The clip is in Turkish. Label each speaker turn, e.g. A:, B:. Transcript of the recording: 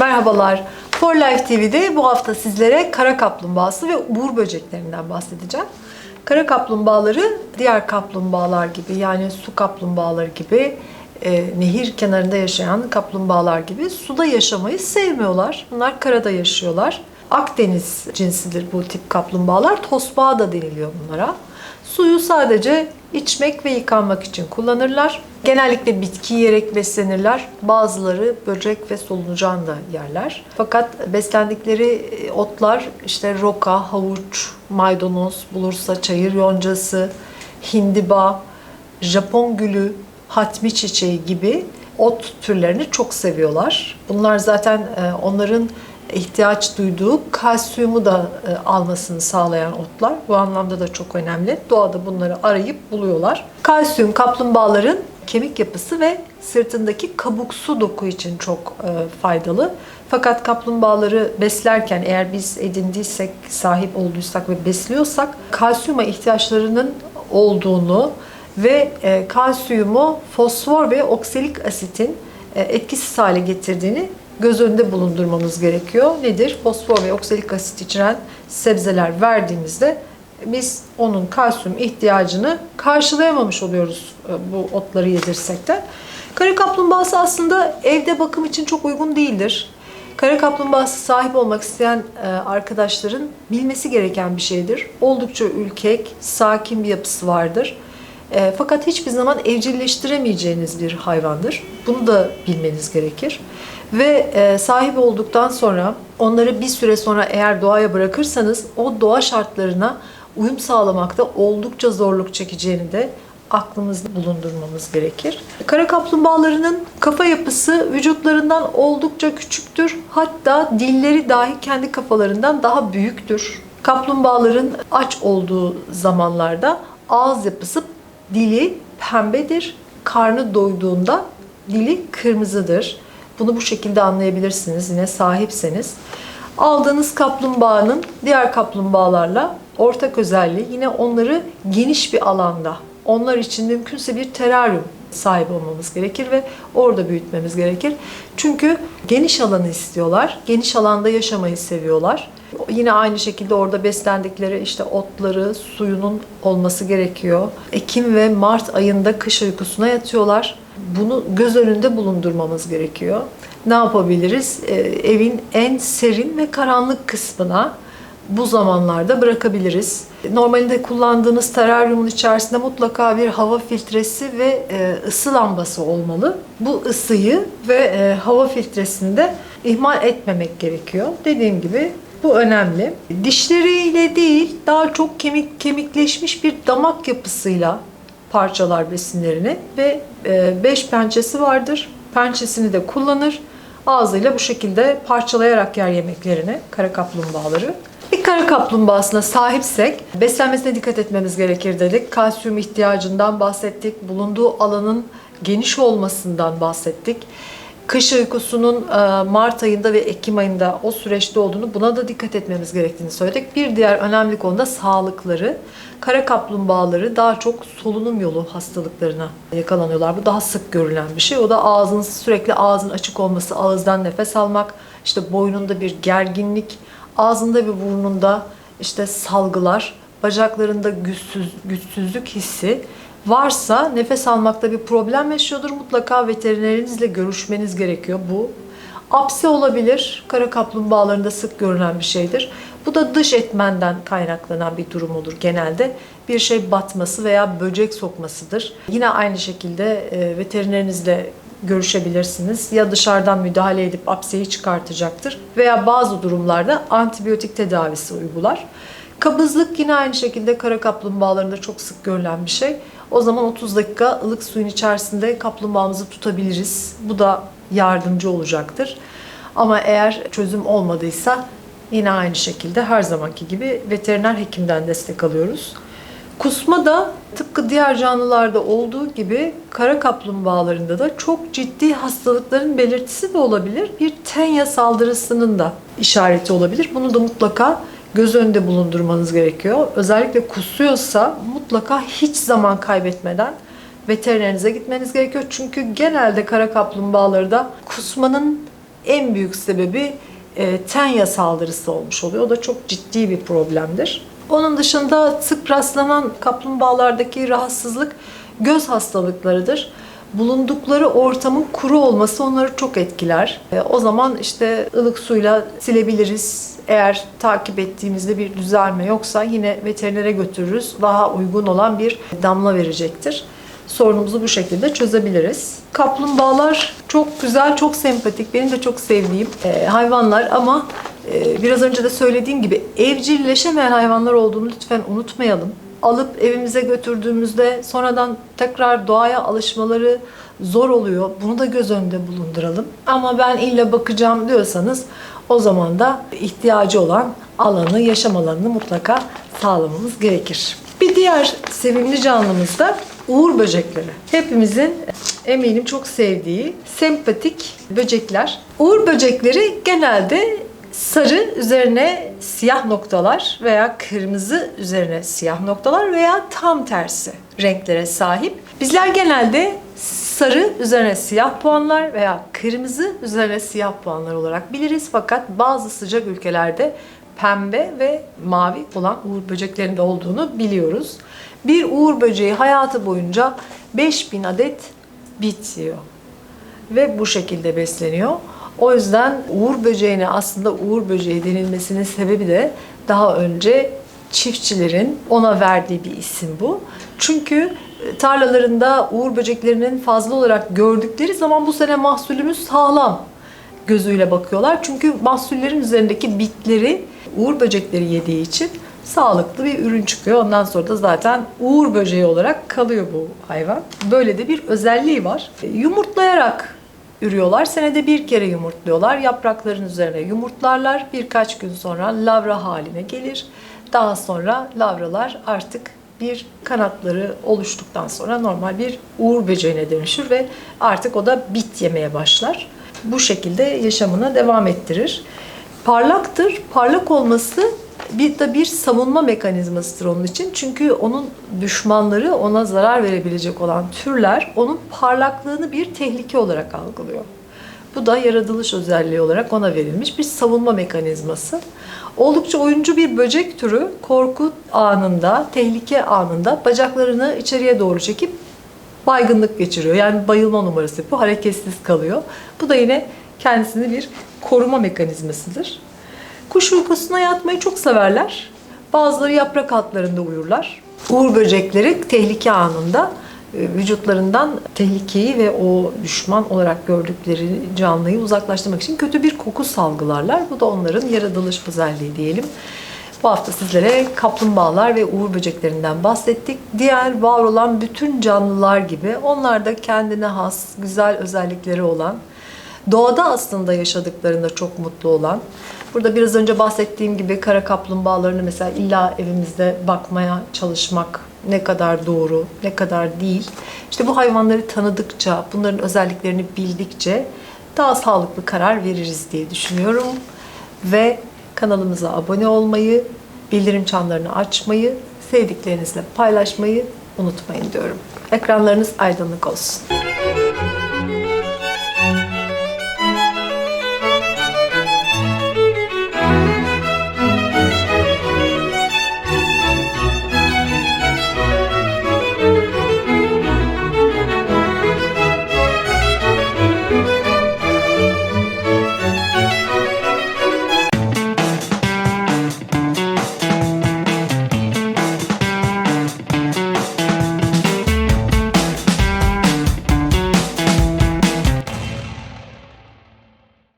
A: Merhabalar. For Life TV'de bu hafta sizlere kara kaplumbağası ve uğur böceklerinden bahsedeceğim. Kara kaplumbağaları diğer kaplumbağalar gibi yani su kaplumbağaları gibi e, nehir kenarında yaşayan kaplumbağalar gibi suda yaşamayı sevmiyorlar. Bunlar karada yaşıyorlar. Akdeniz cinsidir bu tip kaplumbağalar. Tosbağa da deniliyor bunlara. Suyu sadece içmek ve yıkanmak için kullanırlar. Genellikle bitki yiyerek beslenirler. Bazıları böcek ve solucan da yerler. Fakat beslendikleri e, otlar işte roka, havuç, maydanoz, bulursa çayır yoncası, hindiba, Japon gülü, hatmi çiçeği gibi ot türlerini çok seviyorlar. Bunlar zaten e, onların ihtiyaç duyduğu kalsiyumu da e, almasını sağlayan otlar. Bu anlamda da çok önemli. Doğada bunları arayıp buluyorlar. Kalsiyum kaplumbağaların kemik yapısı ve sırtındaki kabuksu doku için çok e, faydalı. Fakat kaplumbağaları beslerken eğer biz edindiysek, sahip olduysak ve besliyorsak kalsiyuma ihtiyaçlarının olduğunu ve e, kalsiyumu fosfor ve oksalik asitin e, etkisiz hale getirdiğini göz önünde bulundurmamız gerekiyor. Nedir? Fosfor ve oksalik asit içeren sebzeler verdiğimizde biz onun kalsiyum ihtiyacını karşılayamamış oluyoruz e, bu otları yedirsek de. Kara kaplumbağası aslında evde bakım için çok uygun değildir. Kara kaplumbağası sahip olmak isteyen e, arkadaşların bilmesi gereken bir şeydir. Oldukça ülkek, sakin bir yapısı vardır. E, fakat hiçbir zaman evcilleştiremeyeceğiniz bir hayvandır. Bunu da bilmeniz gerekir. Ve e, sahip olduktan sonra onları bir süre sonra eğer doğaya bırakırsanız o doğa şartlarına uyum sağlamakta oldukça zorluk çekeceğini de aklımızda bulundurmamız gerekir. Kara kaplumbağalarının kafa yapısı vücutlarından oldukça küçüktür. Hatta dilleri dahi kendi kafalarından daha büyüktür. Kaplumbağaların aç olduğu zamanlarda ağız yapısı dili pembedir. Karnı doyduğunda dili kırmızıdır. Bunu bu şekilde anlayabilirsiniz yine sahipseniz. Aldığınız kaplumbağanın diğer kaplumbağalarla ortak özelliği yine onları geniş bir alanda, onlar için mümkünse bir teraryum sahip olmamız gerekir ve orada büyütmemiz gerekir. Çünkü geniş alanı istiyorlar. Geniş alanda yaşamayı seviyorlar. Yine aynı şekilde orada beslendikleri işte otları, suyunun olması gerekiyor. Ekim ve Mart ayında kış uykusuna yatıyorlar. Bunu göz önünde bulundurmamız gerekiyor. Ne yapabiliriz? Ee, evin en serin ve karanlık kısmına bu zamanlarda bırakabiliriz. Normalde kullandığınız teraryumun içerisinde mutlaka bir hava filtresi ve e, ısı lambası olmalı. Bu ısıyı ve e, hava filtresini de ihmal etmemek gerekiyor. Dediğim gibi bu önemli. Dişleriyle değil, daha çok kemik kemikleşmiş bir damak yapısıyla parçalar besinlerini ve e, beş pençesi vardır. Pençesini de kullanır. Ağzıyla bu şekilde parçalayarak yer yemeklerini kara kaplumbağaları. Kara kaplumbağasına sahipsek beslenmesine dikkat etmemiz gerekir dedik. Kalsiyum ihtiyacından bahsettik. Bulunduğu alanın geniş olmasından bahsettik. Kış uykusunun e, Mart ayında ve Ekim ayında o süreçte olduğunu buna da dikkat etmemiz gerektiğini söyledik. Bir diğer önemli konu da sağlıkları. Kara kaplumbağaları daha çok solunum yolu hastalıklarına yakalanıyorlar. Bu daha sık görülen bir şey. O da ağzın sürekli ağzın açık olması, ağızdan nefes almak, işte boynunda bir gerginlik, ağzında ve burnunda işte salgılar, bacaklarında güçsüz, güçsüzlük hissi varsa nefes almakta bir problem yaşıyordur. Mutlaka veterinerinizle görüşmeniz gerekiyor bu. Apse olabilir. Kara kaplumbağalarında sık görülen bir şeydir. Bu da dış etmenden kaynaklanan bir durum olur genelde. Bir şey batması veya böcek sokmasıdır. Yine aynı şekilde e, veterinerinizle görüşebilirsiniz. Ya dışarıdan müdahale edip apseyi çıkartacaktır veya bazı durumlarda antibiyotik tedavisi uygular. Kabızlık yine aynı şekilde kara kaplumbağalarında çok sık görülen bir şey. O zaman 30 dakika ılık suyun içerisinde kaplumbağamızı tutabiliriz. Bu da yardımcı olacaktır. Ama eğer çözüm olmadıysa yine aynı şekilde her zamanki gibi veteriner hekimden destek alıyoruz. Kusma da tıpkı diğer canlılarda olduğu gibi kara kaplumbağalarında da çok ciddi hastalıkların belirtisi de olabilir. Bir tenya saldırısının da işareti olabilir. Bunu da mutlaka göz önünde bulundurmanız gerekiyor. Özellikle kusuyorsa mutlaka hiç zaman kaybetmeden veterinerinize gitmeniz gerekiyor. Çünkü genelde kara kaplumbağaları da kusmanın en büyük sebebi e, tenya saldırısı olmuş oluyor. O da çok ciddi bir problemdir. Onun dışında sık rastlanan kaplumbağalardaki rahatsızlık göz hastalıklarıdır. Bulundukları ortamın kuru olması onları çok etkiler. E, o zaman işte ılık suyla silebiliriz. Eğer takip ettiğimizde bir düzelme yoksa yine veterinere götürürüz. Daha uygun olan bir damla verecektir. Sorunumuzu bu şekilde çözebiliriz. Kaplumbağalar çok güzel, çok sempatik. Benim de çok sevdiğim e, hayvanlar ama biraz önce de söylediğim gibi evcilleşemeyen hayvanlar olduğunu lütfen unutmayalım. Alıp evimize götürdüğümüzde sonradan tekrar doğaya alışmaları zor oluyor. Bunu da göz önünde bulunduralım. Ama ben illa bakacağım diyorsanız o zaman da ihtiyacı olan alanı, yaşam alanını mutlaka sağlamamız gerekir. Bir diğer sevimli canlımız da uğur böcekleri. Hepimizin eminim çok sevdiği sempatik böcekler. Uğur böcekleri genelde sarı üzerine siyah noktalar veya kırmızı üzerine siyah noktalar veya tam tersi renklere sahip. Bizler genelde sarı üzerine siyah puanlar veya kırmızı üzerine siyah puanlar olarak biliriz. Fakat bazı sıcak ülkelerde pembe ve mavi olan uğur böceklerinde olduğunu biliyoruz. Bir uğur böceği hayatı boyunca 5000 adet bit yiyor ve bu şekilde besleniyor. O yüzden uğur böceğine aslında uğur böceği denilmesinin sebebi de daha önce çiftçilerin ona verdiği bir isim bu. Çünkü e, tarlalarında uğur böceklerinin fazla olarak gördükleri zaman bu sene mahsulümüz sağlam gözüyle bakıyorlar. Çünkü mahsullerin üzerindeki bitleri uğur böcekleri yediği için sağlıklı bir ürün çıkıyor. Ondan sonra da zaten uğur böceği olarak kalıyor bu hayvan. Böyle de bir özelliği var. E, Yumurtlayarak ürüyorlar. Senede bir kere yumurtluyorlar. Yaprakların üzerine yumurtlarlar. Birkaç gün sonra lavra haline gelir. Daha sonra lavralar artık bir kanatları oluştuktan sonra normal bir uğur böceğine dönüşür ve artık o da bit yemeye başlar. Bu şekilde yaşamına devam ettirir. Parlaktır. Parlak olması bir de bir savunma mekanizmasıdır onun için. Çünkü onun düşmanları ona zarar verebilecek olan türler onun parlaklığını bir tehlike olarak algılıyor. Bu da yaratılış özelliği olarak ona verilmiş bir savunma mekanizması. Oldukça oyuncu bir böcek türü korku anında, tehlike anında bacaklarını içeriye doğru çekip baygınlık geçiriyor. Yani bayılma numarası bu hareketsiz kalıyor. Bu da yine kendisini bir koruma mekanizmasıdır. Kuş uykusuna yatmayı çok severler. Bazıları yaprak altlarında uyurlar. Uğur böcekleri tehlike anında e, vücutlarından tehlikeyi ve o düşman olarak gördükleri canlıyı uzaklaştırmak için kötü bir koku salgılarlar. Bu da onların yaratılış özelliği diyelim. Bu hafta sizlere kaplumbağalar ve uğur böceklerinden bahsettik. Diğer var olan bütün canlılar gibi onlar da kendine has, güzel özellikleri olan, doğada aslında yaşadıklarında çok mutlu olan, burada biraz önce bahsettiğim gibi kara kaplumbağalarını mesela illa evimizde bakmaya çalışmak ne kadar doğru, ne kadar değil. İşte bu hayvanları tanıdıkça, bunların özelliklerini bildikçe daha sağlıklı karar veririz diye düşünüyorum. Ve kanalımıza abone olmayı, bildirim çanlarını açmayı, sevdiklerinizle paylaşmayı unutmayın diyorum. Ekranlarınız aydınlık olsun.